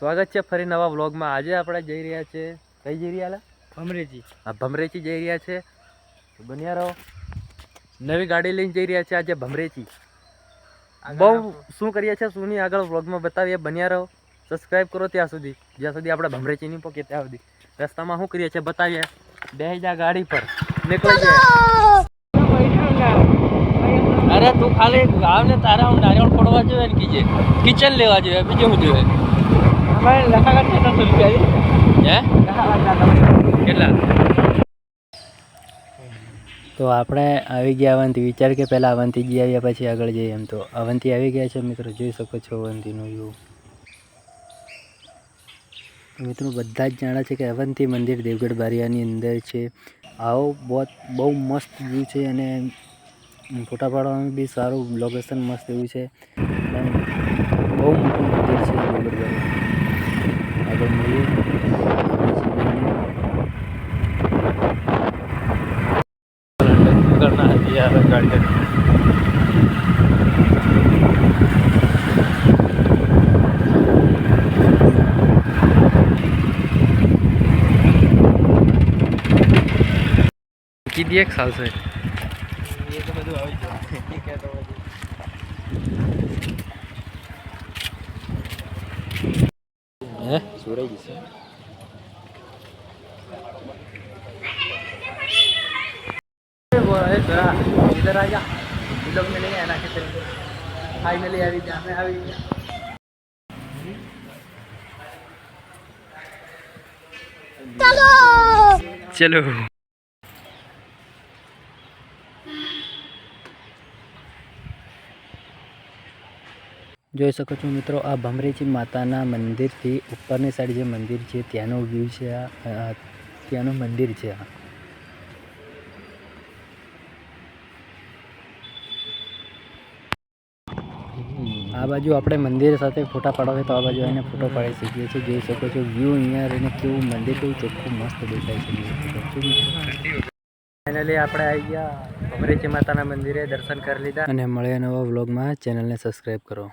સ્વાગત છે ફરી નવા વ્લોગમાં. આજે આપણે જઈ રહ્યા છે. કઈ જઈ રહ્યા લા? હા આ ભમરેચી જઈ રહ્યા છે. બન્યા રહો. નવી ગાડી લઈને જઈ રહ્યા છે આજે ભમરેચી બહુ શું કરીએ છીએ શું નહીં આગળ વ્લોગમાં બતાવીએ. બન્યા રહો. સબસ્ક્રાઇબ કરો ત્યાં સુધી. જ્યાં સુધી આપણે ભમરેચી નહીં પહોંચીએ ત્યાં સુધી. રસ્તામાં શું કરીએ છીએ બતાવીએ. બે જા ગાડી પર. નીકળી જાય અરે તું ખાલી આવ ને તારા હું નારિયેળ ફોડવા જોઈએ ને કીજે કિચન લેવા જોઈએ બીજું શું જોઈએ? કેટલા? તો આપણે આવી ગયા અવંતી. વિચાર કે પહેલાં અવંતી જઈ આવ્યા પછી આગળ જઈએ એમ તો. અવંતી આવી ગયા છે મિત્રો. જોઈ શકો છો અવંતીનો વ્યૂ મિત્રો બધા જ જાણે છે કે અવંતી મંદિર દેવગઢ બારિયાની અંદર છે. આવો બહુ બહુ મસ્ત વ્યૂ છે અને ફોટા પાડવાનું બી સારું લોકેશન મસ્ત એવું છે. બહુ મોટું મંદિર છે દેવગઢ બારિયા. गाड़ी કીધી એક સાલ છે એ તો બધું આવી જાય ઠીક છે તો પછી હે સુરાઈ જશે इधर आ जा ये लोग मिलेंगे है ना कितने फाइनली अभी जाने अभी चलो જોઈ શકો છો મિત્રો આ ભમરેજી માતાના મંદિરથી ઉપરની સાઈડ જે મંદિર છે ત્યાંનો વ્યૂ છે આ આ ત્યાંનું મંદિર છે આ આ બાજુ આપણે મંદિર સાથે ફોટા પાડવા તો આ બાજુ આવીને ફોટો પાડી શકીએ છીએ. જોઈ શકો છો વ્યૂ અહીંયા રહીને કેવું મંદિર, કેવું ચોખ્ખું મસ્ત દેખાય છે. ફાઇનલી આપણે આવી ગયા. અમરેજી માતાના મંદિરે દર્શન કરી લીધા. અને મળ્યા નવા વ્લોગમાં ચેનલને સબસ્ક્રાઈબ કરો.